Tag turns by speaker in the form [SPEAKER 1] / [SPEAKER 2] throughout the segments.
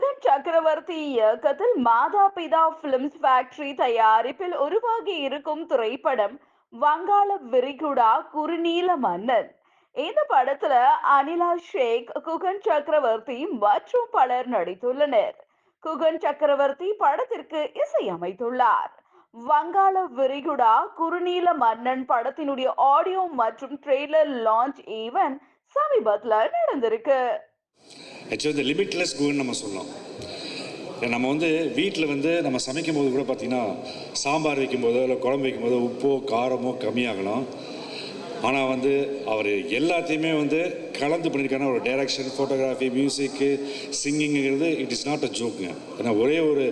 [SPEAKER 1] சக்கரவர்த்தி இயக்கத்தில் மாதா பிதா பிலிம்ஸ் ஃபேக்டரி தயாரிப்பில் உருவாகி இருக்கும் திரைப்படம் வங்காள விரிகுடா குறுநீல மன்னன். இந்த படத்துல அனிலா ஷேக் குகன் சக்கரவர்த்தி மற்றும் பலர் நடித்துள்ளனர். குகன் சக்கரவர்த்தி படத்திற்கு இசையமைத்துள்ளார். வங்காள விரிகுடா குறுநீல மன்னன் படத்தினுடைய ஆடியோ மற்றும் ட்ரெய்லர் லான்ச் ஈவன் சமீபத்துல நடந்திருக்கு.
[SPEAKER 2] ஆக்சுவலி இந்த லிமிட்லெஸ் குன்னு நம்ம சொல்லலாம். நம்ம வந்து வீட்டில் வந்து நம்ம சமைக்கும் போது கூட பார்த்திங்கன்னா சாம்பார் வைக்கும்போதோ இல்லை குழம்பு வைக்கும்போதோ உப்போ காரமோ கம்மியாகலாம். ஆனால் வந்து அவர் எல்லாத்தையுமே வந்து கலந்து பண்ணியிருக்காருன்னா ஒரு டைரக்ஷன் ஃபோட்டோகிராஃபி மியூசிக்கு சிங்கிங்கிறது இட் இஸ் நாட் அ ஜோக்குங்க ஏன்னா ஒரே ஒரு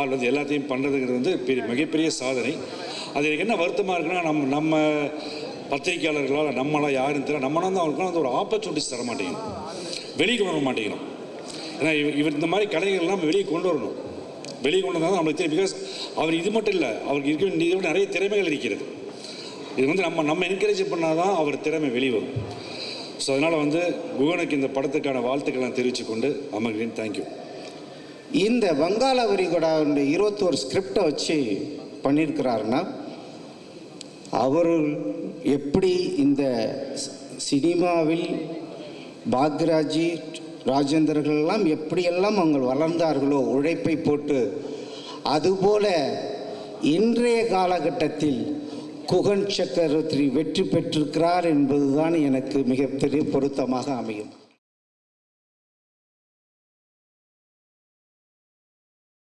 [SPEAKER 2] ஆள் வந்து எல்லாத்தையும் பண்ணுறதுங்கிறது வந்து பெரிய மிகப்பெரிய சாதனை. அது எனக்கு என்ன வருத்தமாக இருக்குன்னா நம்ம நம்ம பத்திரிகையாளர்களால் நம்மளாம் யாருன்னு தெரியல. நம்மளாம் தான் அவருக்குலாம் அது ஒரு ஆப்பர்ச்சுனிட்டிஸ் தர மாட்டேங்கிறோம் வெளியே கொண்டு வர மாட்டேங்கிறோம் ஏன்னா இவர் இவர் இந்த மாதிரி கலைகள்லாம் வெளியே கொண்டு வரணும். வெளியே கொண்டு வந்தால் தான் நம்மளுக்கு தெரியும். பிகாஸ் அவர் இது மட்டும் இல்லை அவருக்கு இருக்க இதை விட நிறைய திறமைகள் இருக்கிறது. இது வந்து நம்ம நம்ம என்கரேஜ் பண்ணால் தான் அவர் திறமை வெளிவரும் ஸோ அதனால் வந்து குகனுக்கு இந்த படத்துக்கான வாழ்த்துக்களை தெரிவித்து கொண்டு அமர்கிறேன். தேங்க்யூ
[SPEAKER 3] இந்த வங்காள விரிகுடாவுடைய இருபத்தோரு ஸ்கிரிப்டை வச்சு பண்ணியிருக்கிறாருன்னா அவர் எப்படி இந்த சினிமாவில் பாக்ராஜி ராஜேந்திரர்கள் எல்லாம் எப்படியெல்லாம் அவங்க வளர்ந்தார்களோ உழைப்பை போட்டு அதுபோல இன்றைய காலகட்டத்தில் குகன் சக்கரவர்த்தி வெற்றி பெற்றிருக்கிறார் என்பதுதான் எனக்கு மிகப்பெரிய பொருத்தமாக அமையும்.